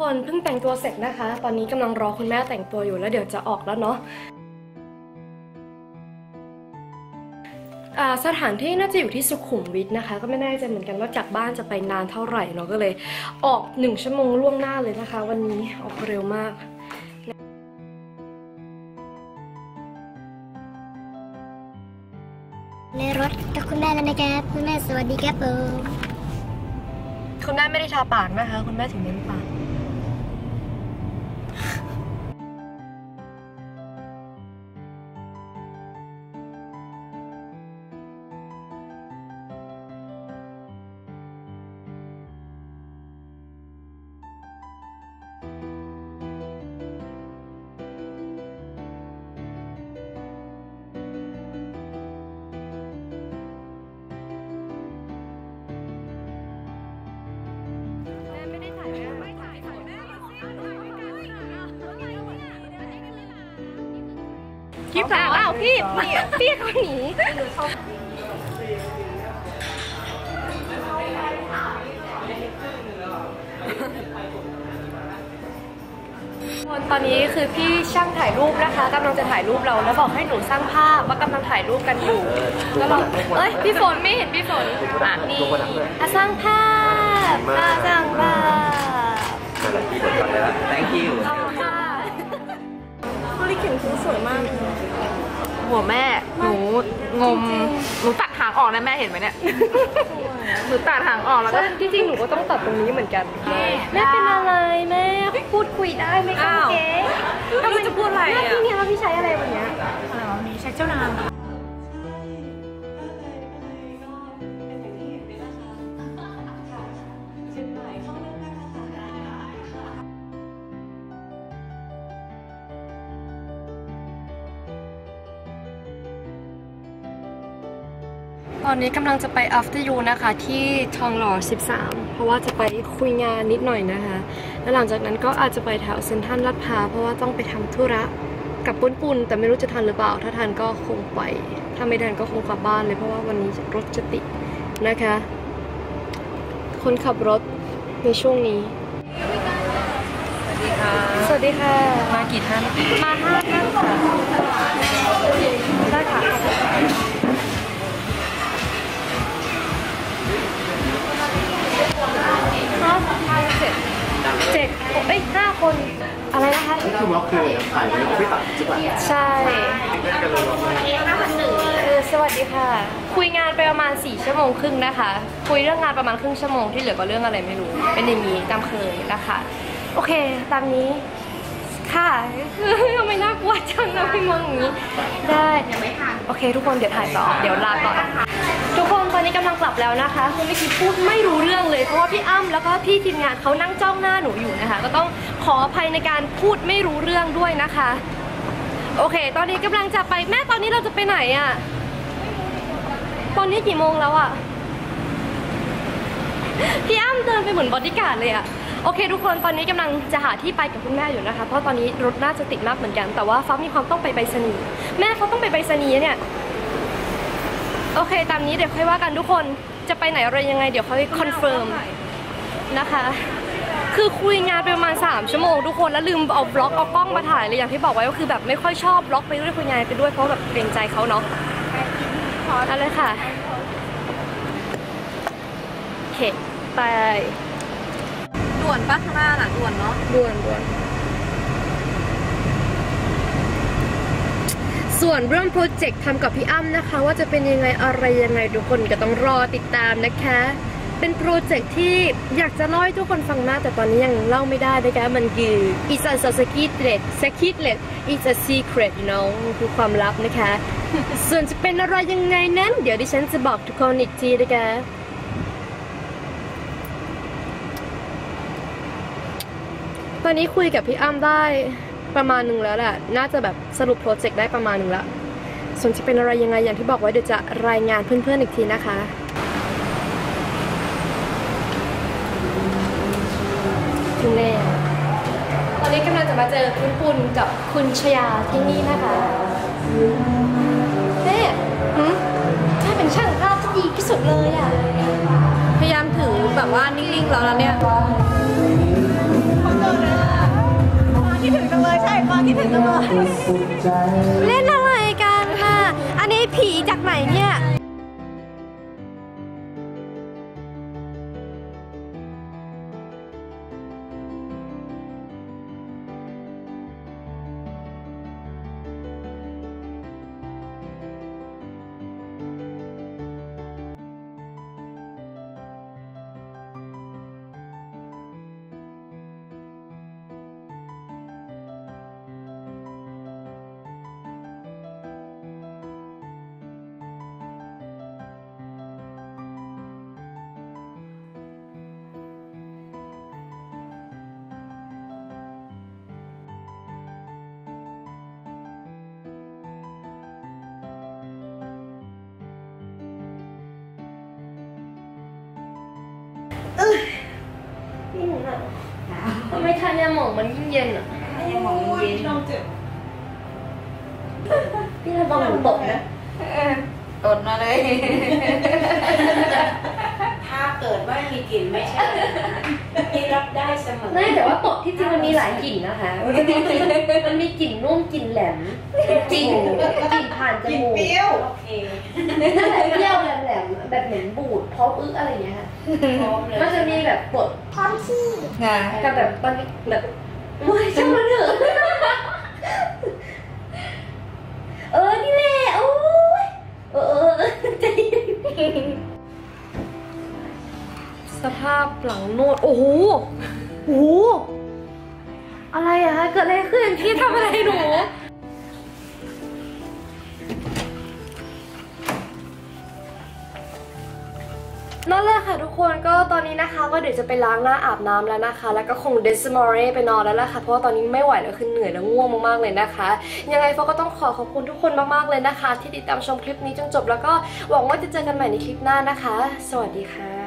คนเพิ่งแต่งตัวเสร็จนะคะ ตอนนี้กำลังรอคุณแม่แต่งตัวอยู่แล้วเดี๋ยวจะออกแล้วเนาะอ่าสถานที่น่าจะอยู่ที่สุขุมวิทนะคะ ก็ไม่แน่ใจเหมือนกันว่าจากบ้านจะไปนานเท่าไหร่เนาะก็เลย ออกหนึ่งชั่วโมงล่วงหน้าเลยนะคะ วันนี้ออกเร็วมากในรถกับคุณแม่แล้วนะครับคุณแม่สวัสดีครับผมคุณแม่ไม่ได้ทาปากนะคะ คุณแม่ถึงเน้นปาก พี่สาวอ้าวพี่พี่เขาหนีตอนนี้คือพี่ช่างถ่ายรูปนะคะกำลังจะถ่ายรูปเราแล้วบอกให้หนูสร้างภาพว่ากำลังถ่ายรูปกันอยู่แล้วเราเอ้ยพี่ฝนไม่เห็นพี่ฝนอะนี่อะสร้างภาพสร้างภาพที่ผมทำได้แล้ว thank you ขอบคุณค่ะบริเข็มคือสวยมากเลยหัวแม่ หนูงมหนูตัดหางออกนะแม่เห็นไหมเนี่ย หนูตัดหางออกแล้วก็ใช่ที่จริงหนูก็ต้องตัดตรงนี้เหมือนกัน แม่เป็นอะไรแม่ พูดคุยได้ไหมคะอ้าวเก๋ไม่รู้จะพูดอะไรแม่อะพี่เนี่ยว่าพี่ใช้อะไรวันเนี้ย ตอนนี้กำลังจะไป after you นะคะ ที่ทองหล่อ 13 เพราะว่าจะไปคุยงานนิดหน่อยนะคะ แล้วหลังจากนั้นก็อาจจะไปแถวเซ็นทรัลลาดพร้าวเพราะว่าต้องไปทำธุระกับปุ้นปุนแต่ไม่รู้จะทันหรือเปล่า ถ้าทันก็คงไป ถ้าไม่ทันก็คงกลับบ้านเลยเพราะว่าวันนี้รถจะติดนะคะ คนขับรถในช่วงนี้ สวัสดีค่ะมากี่ท่าน มาห้าท่านค่ะได้ค่ะ คะคือล็อกคือถ่ายไว้ไม่ตัดใช่ป่ะใช่เออสวัสดีค่ะ คุยงานไปประมาณ 4 ชั่วโมงครึ่งนะคะ คุยเรื่องงานประมาณครึ่งชั่วโมงที่เหลือก็เรื่องอะไรไม่รู้ เป็นอย่างนี้ตามเคยนะคะ โอเค ตามนี้ค่ะทำไมน่ากลัวจังนะพี่มองอย่างนี้ ได้โอเค ทุกคนเดี๋ยวถ่ายต่อ เดี๋ยวลาก่อนทุกคนตอนนี้กำลังกลับแล้วนะคะคือเมื่อกี้พูดไม่รู้เรื่อง เลยเพราะว่าพี่อ้ำแล้วก็พี่ทีมงานเขานั่งจ้องหน้าหนูอยู่นะคะ ก็ต้องขออภัยในการพูดไม่รู้เรื่องด้วยนะคะ โอเค ตอนนี้กำลังจะไปแม่ตอนนี้เราจะไปไหนอะ่ะตอนนี้กี่โมงแล้วอะ่ะพี่อ้ำเดินไปเหมือนบอดี้การ์ดเลยอะโอเคทุกคนตอนนี้กำลังจะหาที่ไปกับคุณแม่อยู่นะคะ เพราะตอนนี้รถน่าจะติดมากเหมือนกัน แต่ว่าฟ้ามีความต้องไปไปรษณีย์แม่เขาต้องไปไปรษณีย์เนี่ยโอเค ตามนี้เดี๋ยวค่อยว่ากันทุกคน จะไปไหนอะไรยังไงเดี๋ยวค่อยคอนเฟิร์มนะคะ คือคุยงานไปประมาณ 3 ชั่วโมงทุกคนแล้วลืมเอาบล็อกเอากล้องมาถ่ายเลยอย่างที่บอกไว้ก็คือแบบไม่ค่อยชอบบล็อกไปด้วยคุยงานไปด้วยเพราะแบบเกรงใจเขาเนาะเอาเลยค่ะโอเคไปด่วนปะข้างหน้าน่ะด่วนเนาะด่วนด่วน ส่วนเรื่องโปรเจกต์ทำกับพี่อ้ำนะคะ ว่าจะเป็นยังไงอะไรยังไงทุกคนก็ต้องรอติดตามนะคะ เป็นโปรเจกต์ที่อยากจะเล่าให้ทุกคนฟังมาก แต่ตอนนี้ยังเล่าไม่ได้นะคะมันคือ it's a secret secret it's a secret you know คือความลับนะคะ ส่วนจะเป็นอะไรยังไงนั้น เดี๋ยวดิฉันจะบอกทุกคนอีกทีนะคะตอนนี้คุยกับพี่อ้ำได้ ประมาณหนึ่งแล้วแหละ น่าจะแบบสรุปโปรเจกต์ได้ประมาณหนึ่งละ ส่วนจะเป็นอะไรยังไงอย่างที่บอกไว้เดี๋ยวจะรายงานเพื่อนๆอีกทีนะคะ ถึงแล้วตอนนี้กำลังจะมาเจอคุณปุณกับคุณชยาที่นี่นะคะเน่หืมใช่เป็นช่างภาพที่ดีที่สุดเลยอะ พยายามถือแบบว่านิ่งๆแล้วนะเนี่ยเขาเป็นตัวเล่นอะไรกันค่ะ อันนี้ผีจากไหนเนี่ย นี่หนูน่ะทำไมทานยาหมองมันยิ่งเย็นอะยาหมองเย็นพี่ทำบางหนูตกนะตดมาเลยถ้าเกิดว่ามีกลิ่นไม่ใช่ที่รับได้เสมอไม่แต่ว่าตกที่จริงมันมีหลายกลิ่นนะคะมันมีกลิ่นมันมีกลิ่นนุ่มกลิ่นแหลมกลิ่นกลิ่นผ่านจมูกโอเค มๆแบบเหม็นบูดพร้อมอึอะไรอย่างเงี้ยค่ะพร้อมเลยมันจะมีแบบบดพร้อมขี้กับแบบมันแบบว้ายช่างมันเถอะเออนี่แหละโอ้ยเออเออเออใจเย็นสภาพหลังนวดโอ้โหโอ้โหอะไรอะคะเกิดอะไรขึ้นพี่ทำอะไรหนู นั่นแหละค่ะทุกคนก็ตอนนี้นะคะ ก็เดี๋ยวจะไปล้างหน้าอาบน้ำแล้วนะคะ แล้วก็คงเดสมอร์เรไปนอนแล้วล่ะค่ะเพราะว่าตอนนี้ไม่ไหวแล้วคือเหนื่อยแล้วง่วงมากๆเลยนะคะ ยังไงฟอก็ต้องขอขอบคุณทุกคนมากๆเลยนะคะ ที่ติดตามชมคลิปนี้จนจบ แล้วก็หวังว่าจะเจอกันใหม่ในคลิปหน้านะคะ สวัสดีค่ะ